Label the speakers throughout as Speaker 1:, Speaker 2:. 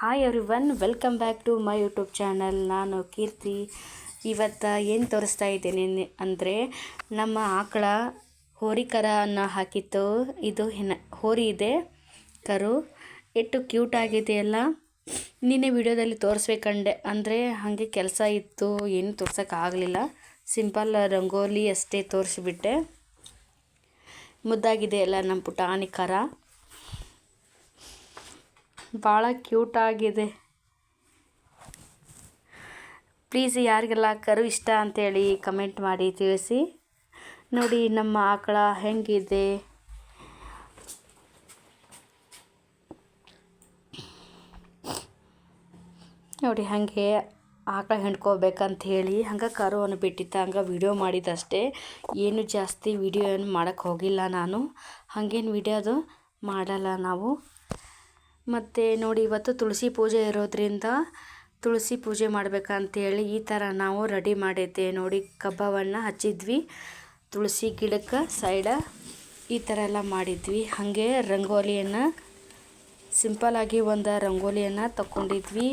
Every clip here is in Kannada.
Speaker 1: Hi everyone welcome back to my YouTube channel ನಾನು ಕೀರ್ತಿ. ಇವತ್ತು ಏನು ತೋರಿಸ್ತಾ ಇದ್ದೀನಿ ಅಂದರೆ ನಮ್ಮ ಆಕಳ ಹೋರಿ ಕರನ್ನು ಹಾಕಿತ್ತು. ಇದು ಹೆನ ಹೋರಿ ಇದೆ, ಕರು. ಎಷ್ಟು ಕ್ಯೂಟ್ ಆಗಿದೆಯಲ್ಲ ನಿನ್ನೆ ವಿಡಿಯೋದಲ್ಲಿ ತೋರಿಸ್ಬೇಕಂಡೆ. ಅಂದರೆ ಹಾಗೆ ಕೆಲಸ ಇತ್ತು, ಏನು ತೋರ್ಸೋಕ್ಕಾಗಲಿಲ್ಲ ಸಿಂಪಲ್ ರಂಗೋಲಿ ಅಷ್ಟೇ ತೋರಿಸ್ಬಿಟ್ಟೆ. ಮುದ್ದಾಗಿದೆ ಎಲ್ಲ ನಮ್ಮ ಪುಟಾಣಿ ಕರ. ಭಾಳ ಕ್ಯೂಟ್ ಆಗಿದೆ. ಪ್ಲೀಸ್ ಯಾರಿಗೆಲ್ಲ ಕರು ಇಷ್ಟ ಅಂತೇಳಿ ಕಮೆಂಟ್ ಮಾಡಿ ತಿಳಿಸಿ. ನೋಡಿ ನಮ್ಮ ಆಕಳ ಹೆಂಗಿದೆ. ನೋಡಿ ಹಾಗೆ ಆಕಳ ಹಿಂಡ್ಕೋಬೇಕಂತ ಹೇಳಿ ಹಂಗೆ ಕರುವನ್ನು ಬಿಟ್ಟಿದ್ದ, ಹಂಗೆ ವಿಡಿಯೋ ಮಾಡಿದಷ್ಟೇ ಏನು ಜಾಸ್ತಿ ವಿಡಿಯೋ ಏನು ಮಾಡೋಕ್ಕೆ ಹೋಗಿಲ್ಲ ನಾನು. ಹಾಗೇನು ವಿಡಿಯೋದು ಮಾಡಲ್ಲ ನಾವು. ಮತ್ತು ನೋಡಿ ಇವತ್ತು ತುಳಸಿ ಪೂಜೆ ಇರೋದ್ರಿಂದ ತುಳಸಿ ಪೂಜೆ ಮಾಡಬೇಕಂತೇಳಿ ಈ ಥರ ನಾವು ರೆಡಿ ಮಾಡಿದ್ದೆ. ನೋಡಿ ಕಬ್ಬವನ್ನು ಹಚ್ಚಿದ್ವಿ. ತುಳಸಿ ಗಿಡಕ್ಕೆ ಸೈಡ ಈ ಥರ ಎಲ್ಲ ಮಾಡಿದ್ವಿ. ಹಾಗೆ ರಂಗೋಲಿಯನ್ನು ಸಿಂಪಲಾಗಿ ಒಂದು ರಂಗೋಲಿಯನ್ನು ತಗೊಂಡಿದ್ವಿ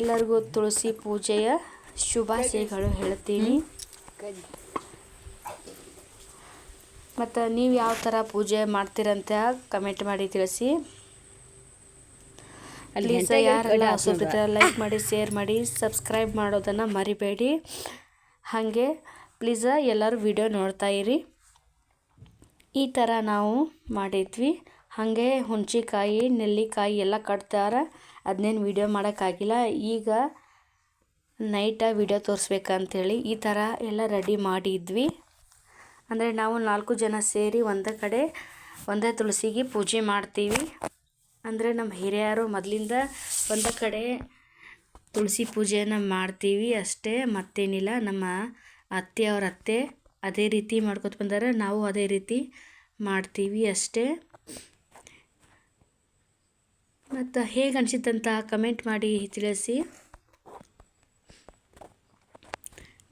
Speaker 1: ಎಲ್ಲರಿಗೂ ತುಳಸಿ ಪೂಜೆಯ ಶುಭಾಶಯಗಳು ಹೇಳ್ತೀನಿ. ಮತ್ತು ನೀವು ಯಾವ ಥರ ಪೂಜೆ ಮಾಡ್ತೀರಂತ ಕಮೆಂಟ್ ಮಾಡಿ ತಿಳಿಸಿ. ಪ್ಲೀಸ್ ಯಾರೆಲ್ಲ ಹೊಸಬ್ರಿದ್ರೆ ಲೈಕ್ ಮಾಡಿ ಶೇರ್ ಮಾಡಿ ಸಬ್ಸ್ಕ್ರೈಬ್ ಮಾಡೋದನ್ನು ಮರಿಬೇಡಿ. ಹಾಗೆ ಪ್ಲೀಸ ಎಲ್ಲರೂ ವಿಡಿಯೋ ನೋಡ್ತಾ ಇರಿ. ಈ ಥರ ನಾವು ಮಾಡಿದ್ವಿ. ಹಾಗೆ ಹುಣ್ಚಿಕಾಯಿ ನೆಲ್ಲಿಕಾಯಿ ಎಲ್ಲ ಕಟ್ತಾರೆ. ಅದನ್ನೇನು ವಿಡಿಯೋ ಮಾಡೋಕ್ಕಾಗಿಲ್ಲ. ಈಗ ನೈಟ ವಿಡಿಯೋ ತೋರಿಸ್ಬೇಕಂತೇಳಿ ಈ ಥರ ಎಲ್ಲ ರೆಡಿ ಮಾಡಿದ್ವಿ. ಅಂದರೆ ನಾವು ನಾಲ್ಕು ಜನ ಸೇರಿ ಒಂದೇ ಕಡೆ, ಒಂದೇ ತುಳಸಿಗೆ ಪೂಜೆ ಮಾಡ್ತೀವಿ. ಅಂದರೆ ನಮ್ಮ ಹಿರಿಯರು ಮೊದಲಿಂದ ಒಂದೇ ಕಡೆ ತುಳಸಿ ಪೂಜೆಯನ್ನು ಮಾಡ್ತೀವಿ ಅಷ್ಟೇ, ಮತ್ತೇನಿಲ್ಲ. ನಮ್ಮ ಅತ್ತೆ ಅವ್ರ ಅತ್ತೆ ಅದೇ ರೀತಿ ಮಾಡ್ಕೊತ ಬಂದರೆ, ನಾವು ಅದೇ ರೀತಿ ಮಾಡ್ತೀವಿ ಅಷ್ಟೇ. ಮತ್ತು ಹೇಗೆ ಅನಿಸಿತ್ತಂತ ಕಮೆಂಟ್ ಮಾಡಿ ತಿಳಿಸಿ.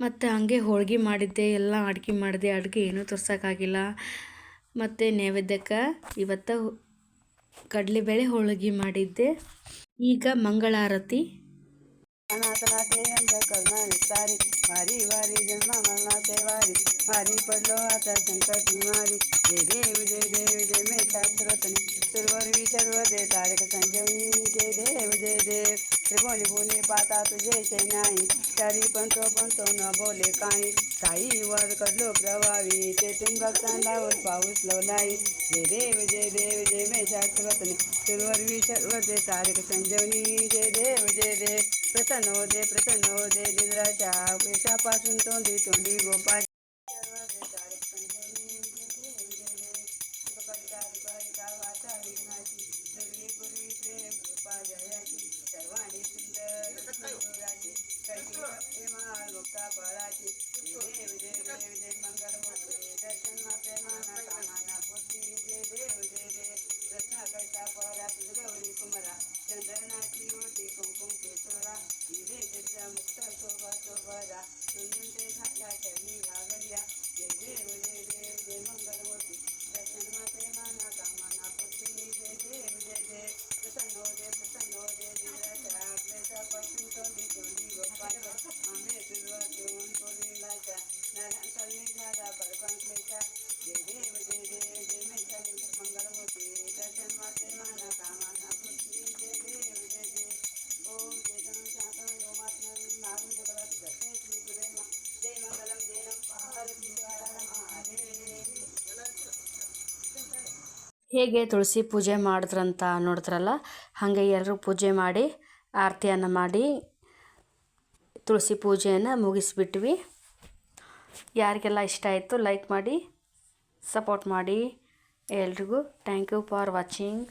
Speaker 1: ಮತ್ತು ಹಂಗೆ ಹೋಳ್ಗೆ ಮಾಡಿದ್ದೆ, ಎಲ್ಲ ಅಡುಗೆ ಮಾಡಿದೆ, ಅಡುಗೆ ಏನೂ ತೋರ್ಸೋಕ್ಕಾಗಿಲ್ಲ. ಮತ್ತು ನೈವೇದ್ಯಕ್ಕೆ ಇವತ್ತು ಕಡಲೆಬೇಳೆ ಹೋಳ್ಗೆ ಮಾಡಿದ್ದೆ. ಈಗ ಮಂಗಳಾರತಿ.
Speaker 2: ಸಂಜೀವನಿ ಜಯ ದೇವ ದೇವ್. त्रिभुवनी भुनी पाता तुझे नाही तरी पण तो पण तो न बोले काही. काही वर कडलो प्रभावी ते तुम भक्तांडावर पाऊस लवलाई जय देव जय देव जे मे शास्त्रतने सुरवरवी सर्व ते तारक संजीवनी जय देव जय देव. प्रसन्न दे प्रसन्न हो दे निद्राच्या केशापासून तोंडी तोंडी गोपाळ.
Speaker 1: ಹೇಗೆ ತುಳಸಿ ಪೂಜೆ ಮಾಡಿದ್ರಂತ ನೋಡಿದ್ರಲ್ಲ ಹಾಗೆ ಎಲ್ಲರೂ ಪೂಜೆ ಮಾಡಿ, ಆರತಿಯನ್ನು ಮಾಡಿ, ತುಳಸಿ ಪೂಜೆಯನ್ನು ಮುಗಿಸ್ಬಿಟ್ವಿ. ಯಾರಿಗೆಲ್ಲ ಇಷ್ಟ ಆಯಿತು ಲೈಕ್ ಮಾಡಿ ಸಪೋರ್ಟ್ ಮಾಡಿ. ಎಲ್ರಿಗೂ ಥ್ಯಾಂಕ್ ಯು ಫಾರ್ ವಾಚಿಂಗ್